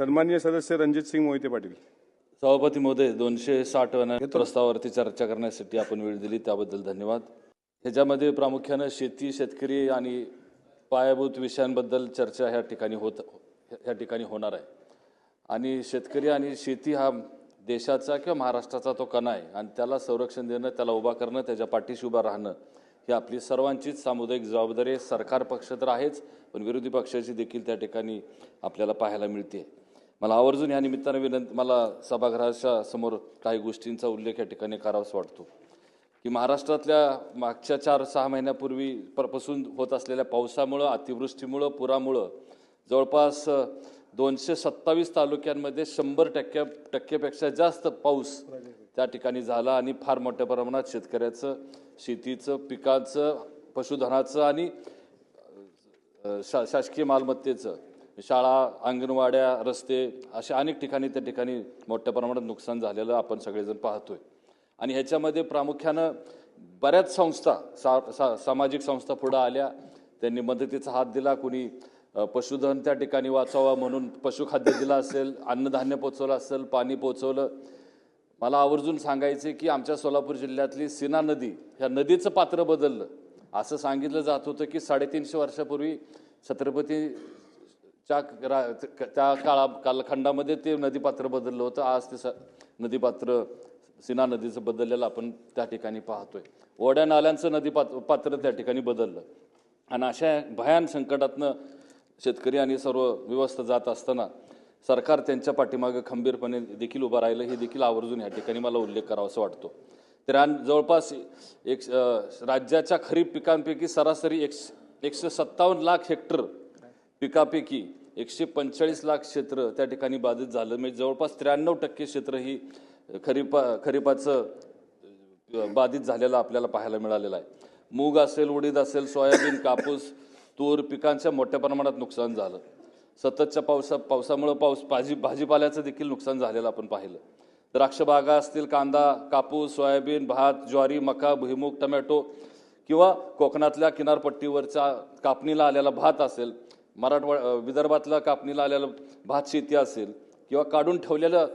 सन्माननीय सदस्य रणजित सिंग मोहिते पाटील. सभापती महोदय दोनशे साठ प्रस्तावावरती चर्चा करण्यासाठी आपण वेळ दिली त्याबद्दल धन्यवाद. ह्याच्यामध्ये प्रामुख्यानं शेती शेतकरी आणि पायाभूत विषयांबद्दल चर्चा ह्या ठिकाणी होत ह्या ठिकाणी होणार आहे. आणि शेतकरी आणि शेती हा देशाचा किंवा महाराष्ट्राचा तो कणा आहे आणि त्याला संरक्षण देणं त्याला उभा करणं त्याच्या पाठीशी उभा राहणं ही आपली सर्वांचीच सामुदायिक जबाबदारी आहे. सरकार पक्ष तर आहेच पण विरोधी पक्षाची देखील त्या ठिकाणी आपल्याला पाहायला मिळते. मला आवर्जून या निमित्तानं विनंती मला सभागृहाच्या समोर काही गोष्टींचा उल्लेख या ठिकाणी करावासा वाटतो. की महाराष्ट्रातल्या मागच्या चार सहा महिन्यापूर्वी पासून होत असलेल्या पावसामुळं अतिवृष्टीमुळं पुरामुळं जवळपास दोनशे सत्तावीस तालुक्यांमध्ये शंभर टक्क्या टक्केपेक्षा जास्त पाऊस त्या ठिकाणी झाला आणि फार मोठ्या प्रमाणात शेतकऱ्याचं शेतीचं पिकाचं पशुधनाचं आणि शा शासकीय मालमत्तेचं शाळा अंगणवाड्या रस्ते अशा अनेक ठिकाणी त्या ठिकाणी मोठ्या प्रमाणात नुकसान झालेलं आपण सगळेजण पाहतोय. आणि ह्याच्यामध्ये प्रामुख्यानं बऱ्याच संस्था सा, सा सामाजिक संस्था पुढं आल्या. त्यांनी मदतीचा हात दिला. कुणी पशुधन त्या ठिकाणी वाचावा म्हणून पशुखाद्य दिलं असेल अन्नधान्य पोचवलं असेल पाणी पोचवलं मला आवर्जून सांगायचे की आमच्या सोलापूर जिल्ह्यातली सीना नदी ह्या नदीचं पात्र बदललं. असं सांगितलं जात होतं की साडेतीनशे वर्षापूर्वी छत्रपती रा- त्या काळा कालखंडामध्ये ते नदीपात्र बदललं होतं. आज ते स नदीपात्र सीना नदीचं बदललेलं आपण त्या ठिकाणी पाहतोय. ओढ्या नाल्यांचं नदी पात्र पात्र त्या ठिकाणी बदललं. आणि अशा भयान संकटातनं शेतकरी आणि सर्व व्यवस्था जात असताना सरकार त्यांच्या पाठीमागे खंबीरपणे देखील उभं राहिलं. हे देखील आवर्जून या ठिकाणी मला उल्लेख करावा असं वाटतो. तर आणि जवळपास एक राज्याच्या खरीप पिकांपैकी सरासरी एक एकशे सत्तावन्न लाख हेक्टर पिकापैकी एकशे पंचेचाळीस लाख क्षेत्र त्या ठिकाणी बाधित झालं. म्हणजे जवळपास त्र्याण्णव टक्के क्षेत्र ही खरीपा खरीपाचं बाधित झालेलं आपल्याला पाहायला मिळालेलं आहे. मूग असेल उडीद असेल सोयाबीन कापूस तूर पिकांच्या मोठ्या प्रमाणात नुकसान झालं. सततच्या पावसा पावसामुळं पाऊस भाजी भाजीपाल्याचं देखील नुकसान झालेलं आपण पाहिलं. द्राक्ष बागा असतील कांदा कापूस सोयाबीन भात ज्वारी मका भुईमूग टमॅटो किंवा कोकणातल्या किनारपट्टीवरच्या कापणीला आलेला भात असेल मराठवा अ, विदर्भातला कापणीला आलेलं भात शेती असेल किंवा काढून ठेवलेलं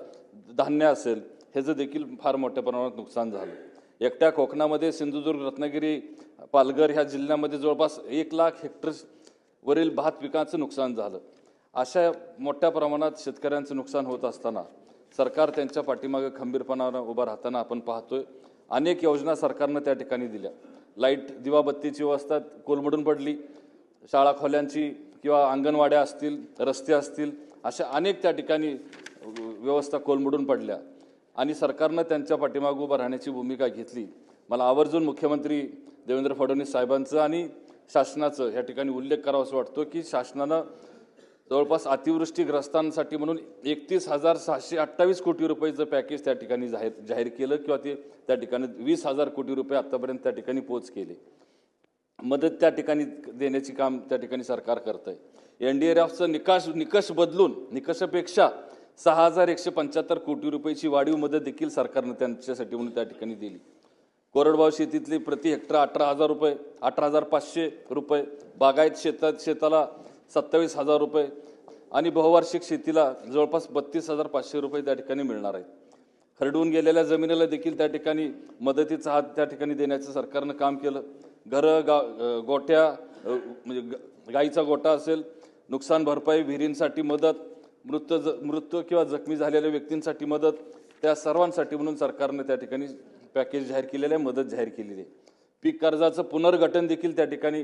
धान्य असेल ह्याचं देखील फार मोठ्या प्रमाणात नुकसान झालं. एकट्या कोकणामध्ये सिंधुदुर्ग रत्नागिरी पालघर ह्या जिल्ह्यामध्ये जवळपास एक लाख हेक्टर वरील भात पिकाचं नुकसान झालं. अशा मोठ्या प्रमाणात शेतकऱ्यांचं नुकसान होत असताना सरकार त्यांच्या पाठीमागे खंबीरपणानं उभं राहताना आपण पाहतोय अनेक योजना सरकारनं त्या ठिकाणी दिल्या. लाइट दिवाबत्तीची व्यवस्था कोलमडून पडली शाळा खोल्यांची किंवा अंगणवाड्या असतील रस्ते असतील अशा अनेक त्या ठिकाणी व्यवस्था कोलमडून पडल्या. आणि सरकारनं त्यांच्या पाठीमागे उभं राहण्याची भूमिका घेतली. मला आवर्जून मुख्यमंत्री देवेंद्र फडणवीस साहेबांचं आणि शासनाचं या ठिकाणी उल्लेख करावा असं वाटतो की शासनानं जवळपास अतिवृष्टीग्रस्तांसाठी म्हणून एकतीस हजार सहाशे अठ्ठावीस कोटी रुपयेचं पॅकेज त्या ठिकाणी जाहीर जाहीर केलं किंवा ते त्या ठिकाणी वीस हजार कोटी रुपये आत्तापर्यंत त्या ठिकाणी पोच केले. मदत त्या ठिकाणी देण्याची काम त्या ठिकाणी सरकार करत आहे एन डी आर एफचा निकाष निकष बदलून निकषापेक्षा सहा हजार एकशे पंच्याहत्तर कोटी रुपयाची वाढीव मदत देखील सरकारनं त्यांच्यासाठी म्हणून त्या ठिकाणी दिली. कोरडवाहू शेतीतली प्रति हेक्टर अठरा हजार रुपये अठरा हजार पाचशे रुपये बागायत शेतात शेताला सत्तावीस हजार रुपये आणि बहुवार्षिक शेतीला जवळपास बत्तीस हजार पाचशे रुपये त्या ठिकाणी मिळणार आहेत. खरडून गेलेल्या जमिनीला देखील त्या ठिकाणी मदतीचा हात त्या ठिकाणी देण्याचं सरकारनं काम केलं. घरं गा गोट्या म्हणजे ग- गाईचा गोटा असेल नुकसान भरपाई विहिरींसाठी मदत मृत ज मृत्यू किंवा जखमी झालेल्या व्यक्तींसाठी मदत त्या सर्वांसाठी म्हणून सरकारनं त्या ठिकाणी पॅकेज जाहीर केलेलं आहे मदत जाहीर केलेली आहे. पीक कर्जाचं पुनर्गठन देखील त्या ठिकाणी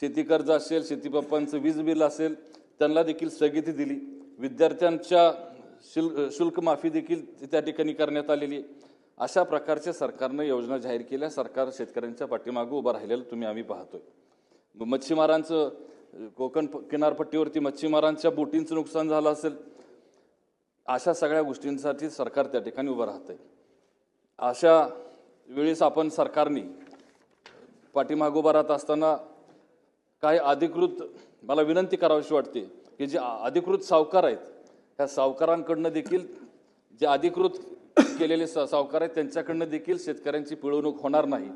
शेती कर्ज असेल शेती पप्पांचं वीज बिल असेल त्यांना देखील स्थगिती दिली. विद्यार्थ्यांच्या शुल्क शुल्क माफी देखील त्या ठिकाणी करण्यात आलेली आहे. अशा प्रकारच्या सरकारनं योजना जाहीर केल्या. सरकार शेतकऱ्यांच्या पाठीमागं उभं राहिलेलं तुम्ही आम्ही पाहतोय. मच्छीमारांचं कोकण प- किनारपट्टीवरती मच्छीमारांच्या बोटींचं नुकसान झालं असेल अशा सगळ्या गोष्टींसाठी सरकार त्या ठिकाणी उभं राहतंय. अशा वेळेस आपण सरकारने पाठीमागं उभं राहत असताना काही अधिकृत मला विनंती करावीशी वाटते की जे अधिकृत सावकार आहेत ह्या सावकारांकडनं देखील जे अधिकृत केलेले सावकार आहेत त्यांच्याकडनं देखील शेतकऱ्यांची पिळवणूक होणार नाही.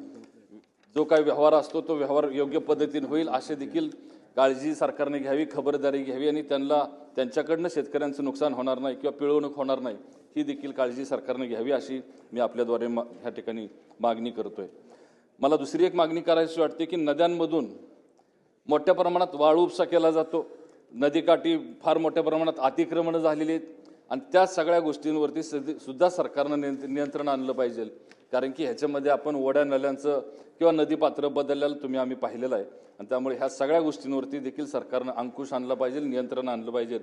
जो काही व्यवहार असतो तो व्यवहार योग्य पद्धतीने होईल असे देखील काळजी सरकारने घ्यावी खबरदारी घ्यावी आणि त्यांना त्यांच्याकडनं शेतकऱ्यांचं नुकसान होणार नाही किंवा पिळवणूक होणार नाही ही देखील काळजी सरकारने घ्यावी अशी मी आपल्याद्वारे मा ह्या ठिकाणी मागणी करतोय. मला दुसरी एक मागणी करायची वाटते की नद्यांमधून मोठ्या प्रमाणात वाळू उपसा केला जातो. नदीकाठी फार मोठ्या प्रमाणात अतिक्रमणं झालेली आहेत. आणि त्या सगळ्या गोष्टींवरती सुद्धा सरकारनं नियंत्र- नियंत्रण आणलं पाहिजे. कारण की ह्याच्यामध्ये आपण ओढ्या नल्यांचं किंवा नदीपात्र बदललेलं तुम्ही आम्ही पाहिलेलं आहे. आणि त्यामुळे ह्या सगळ्या गोष्टींवरती देखील सरकारनं अंकुश आणला पाहिजे नियंत्रण आणलं पाहिजे.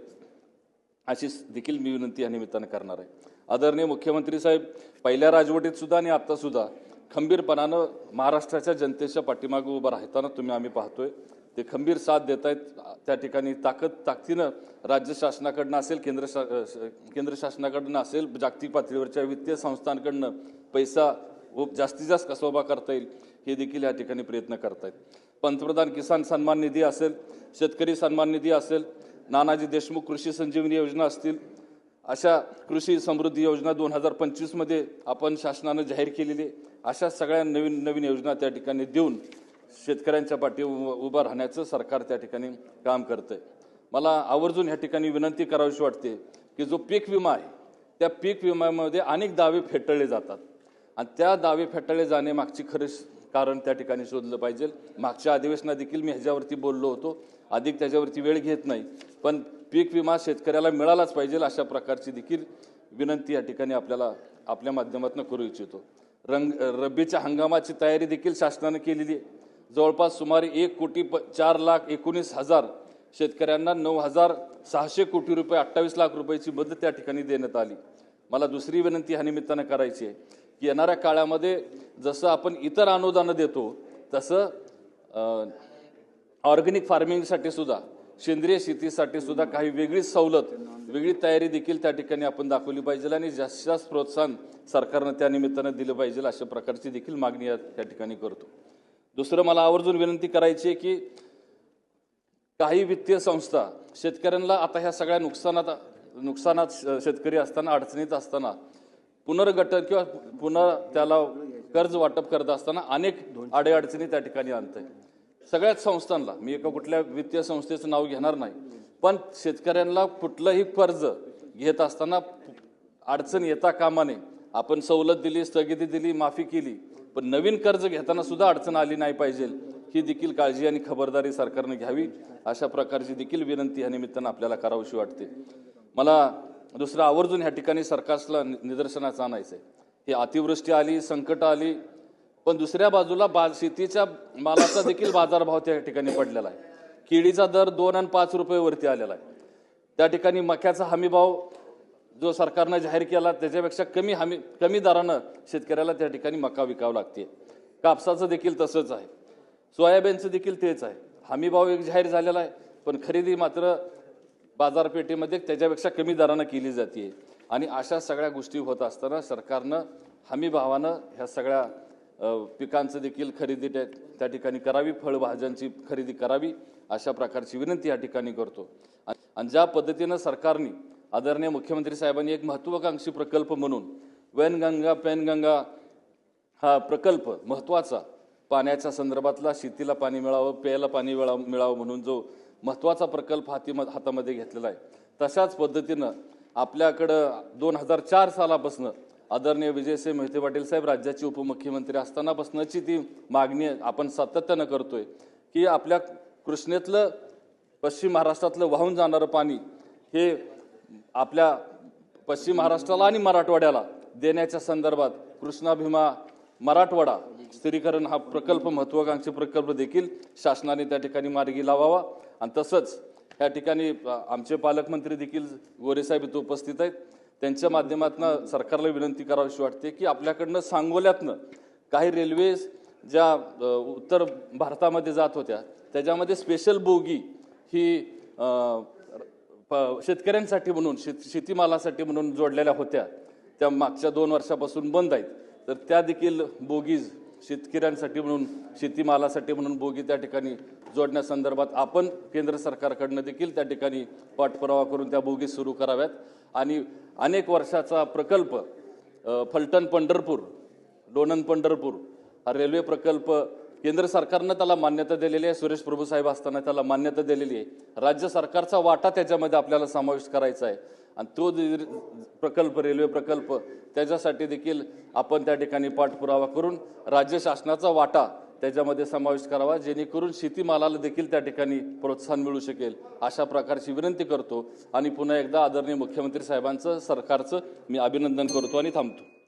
अशी देखील मी विनंती या निमित्तानं करणार आहे. आदरणीय मुख्यमंत्री साहेब पहिल्या राजवटीत सुद्धा आणि आत्तासुद्धा खंबीरपणानं महाराष्ट्राच्या जनतेच्या पाठीमागे उभं राहताना तुम्ही आम्ही पाहतोय. ते खंबीर साथ देत आहेत त्या ठिकाणी ताकद ताकदीनं राज्य शासनाकडनं असेल केंद्र शा केंद्र शासनाकडनं असेल जागतिक पातळीवरच्या वित्तीय संस्थांकडनं पैसा व जास्तीत जास्त कसोबा करता येईल हे देखील या ठिकाणी प्रयत्न करतायत. पंतप्रधान किसान सन्मान निधी असेल शेतकरी सन्मान निधी असेल नानाजी देशमुख कृषी संजीवनी योजना असतील अशा कृषी समृद्धी योजना दोन हजार पंचवीसमध्ये आपण शासनानं जाहीर केलेली अशा सगळ्या नवीन नवीन योजना त्या ठिकाणी देऊन शेतकऱ्यांच्या पाठी उ- उभं राहण्याचं सरकार त्या ठिकाणी काम करतंय. मला आवर्जून ह्या ठिकाणी विनंती करावीशी वाटते की जो पीक विमा आहे त्या पीक विम्यामध्ये अनेक दावे फेटाळले जातात. आणि त्या दावे फेटाळले जाणे मागची खरे कारण त्या ठिकाणी शोधलं पाहिजे. मागच्या अधिवेशनात देखील मी ह्याच्यावरती बोललो होतो. अधिक त्याच्यावरती वेळ घेत नाही. पण पीक विमा शेतकऱ्याला मिळालाच पाहिजे अशा प्रकारची देखील विनंती या ठिकाणी आपल्याला आपल्या माध्यमातून करू इच्छितो. रंग रब्बीच्या हंगामाची तयारी देखील शासनानं केलेली आहे. जवळपास सुमारे एक कोटी प चार लाख एकोणीस हजार शेतकऱ्यांना नऊ हजार सहाशे कोटी रुपये अठ्ठावीस लाख रुपयाची मदत त्या ठिकाणी देण्यात आली. मला दुसरी विनंती ह्या निमित्तानं करायची आहे की येणाऱ्या काळामध्ये जसं आपण इतर अनुदानं देतो तसं ऑर्गॅनिक फार्मिंगसाठी सुद्धा सेंद्रिय शेतीसाठी सुद्धा काही वेगळी सवलत वेगळी तयारी देखील त्या ठिकाणी आपण दाखवली पाहिजे आणि जास्त जास्त प्रोत्साहन सरकारनं त्या निमित्तानं दिलं पाहिजे अशा प्रकारची देखील मागणी या त्या ठिकाणी करतो. दुसरं मला आवर्जून विनंती करायची आहे की काही वित्तीय संस्था शेतकऱ्यांना आता ह्या सगळ्या नुकसानात नुकसानात शेतकरी असताना अडचणीत असताना पुनर्गठन किंवा पुन्हा त्याला कर्ज वाटप करत असताना अनेक अडीअडचणी त्या ठिकाणी आणतंय. सगळ्याच संस्थांना मी एका कुठल्या वित्तीय संस्थेचं नाव घेणार नाही पण शेतकऱ्यांना कुठलंही कर्ज घेत असताना अडचण येता कामा नये आपण सवलत दिली स्थगिती दिली माफी केली पण नवीन कर्ज घेताना सुद्धा अडचण आली नाही पाहिजे. ही देखील काळजी आणि खबरदारी सरकारने घ्यावी. अशा प्रकारची देखील विनंती या निमित्तानं आपल्याला करावीशी वाटते. मला दुसरं आवर्जून ह्या ठिकाणी सरकारला नि- निदर्शनाचं आणायचं आहे हे अतिवृष्टी आली संकट आली पण दुसऱ्या बाजूला बा शेतीच्या मालाचा देखील बाजारभाव त्या ठिकाणी पडलेला आहे. केळीचा दर दोन आणि पाच रुपये वरती आलेला आहे. त्या ठिकाणी मक्याचा हमीभाव जो सरकारनं जाहीर केला त्याच्यापेक्षा कमी हमी कमी दरानं शेतकऱ्याला त्या ठिकाणी मका विकावं लागते. कापसाचं देखील तसंच आहे. सोयाबीनचं देखील तेच आहे. हमीभाव एक जाहीर झालेला आहे पण खरेदी मात्र बाजारपेठेमध्ये त्याच्यापेक्षा कमी दरानं केली जाते. आणि अशा सगळ्या गोष्टी होत असताना सरकारनं हमीभावानं ह्या सगळ्या पिकांचं देखील खरेदी त्या त्या ठिकाणी करावी फळभाज्यांची खरेदी करावी अशा प्रकारची विनंती या ठिकाणी करतो. आणि आणि ज्या पद्धतीनं सरकारने आदरणीय मुख्यमंत्री साहेबांनी एक महत्त्वाकांक्षी प्रकल्प म्हणून वैनगंगा पेनगंगा हा प्रकल्प महत्त्वाचा पाण्याच्या संदर्भातला शेतीला पाणी मिळावं प्यायला पाणी मिळावं मिळावं म्हणून जो महत्त्वाचा प्रकल्प हाती हातामध्ये घेतलेला आहे. तशाच पद्धतीनं आपल्याकडं दोन हजार चार सालापासून आदरणीय विजयसिंह मेहते पाटील साहेब राज्याचे उपमुख्यमंत्री असतानापासूनची ती मागणी आपण सातत्यानं करतोय की आपल्या कृष्णेतलं पश्चिम महाराष्ट्रातलं वाहून जाणारं पाणी हे आपल्या पश्चिम महाराष्ट्राला आणि मराठवाड्याला देण्याच्या संदर्भात कृष्णा भीमा मराठवाडा स्थिरीकरण हा प्रकल्प महत्त्वाकांक्षी प्रकल्प देखील शासनाने त्या ठिकाणी मार्गी लावावा. आणि तसंच या ठिकाणी आमचे पालकमंत्री देखील गोरेसाहेब इथं उपस्थित आहेत. त्यांच्या माध्यमातून सरकारला विनंती करावीशी वाटते की आपल्याकडनं सांगोल्यातनं काही रेल्वे ज्या उत्तर भारतामध्ये जात होत्या त्याच्यामध्ये स्पेशल बोगी ही प- शेतकऱ्यांसाठी म्हणून शेत शेतीमालासाठी म्हणून जोडलेल्या होत्या. त्या मागच्या दोन वर्षापासून बंद आहेत. तर त्या देखील बोगीज शेतकऱ्यांसाठी म्हणून शेतीमालासाठी म्हणून बोगी त्या ठिकाणी जोडण्यासंदर्भात आपण केंद्र सरकारकडनं देखील त्या ठिकाणी पाठपुरावा करून त्या बोगी सुरू कराव्यात. आणि अनेक वर्षाचा प्रकल्प फलटण पंढरपूर डोणन पंढरपूर हा रेल्वे प्रकल्प केंद्र सरकारनं त्याला मान्यता दिलेली आहे सुरेश प्रभू साहेब असताना त्याला मान्यता दिलेली आहे. राज्य सरकारचा वाटा त्याच्यामध्ये आपल्याला समावेश करायचा आहे. आणि तो प्रकल्प रेल्वे प्रकल्प त्याच्यासाठी देखील आपण त्या ठिकाणी पाठपुरावा करून राज्य शासनाचा वाटा त्याच्यामध्ये समावेश करावा जेणेकरून शेतीमालाला देखील त्या ठिकाणी प्रोत्साहन मिळू शकेल. अशा प्रकारची विनंती करतो. आणि पुन्हा एकदा आदरणीय मुख्यमंत्री साहेबांचं सरकारचं मी अभिनंदन करतो आणि थांबतो.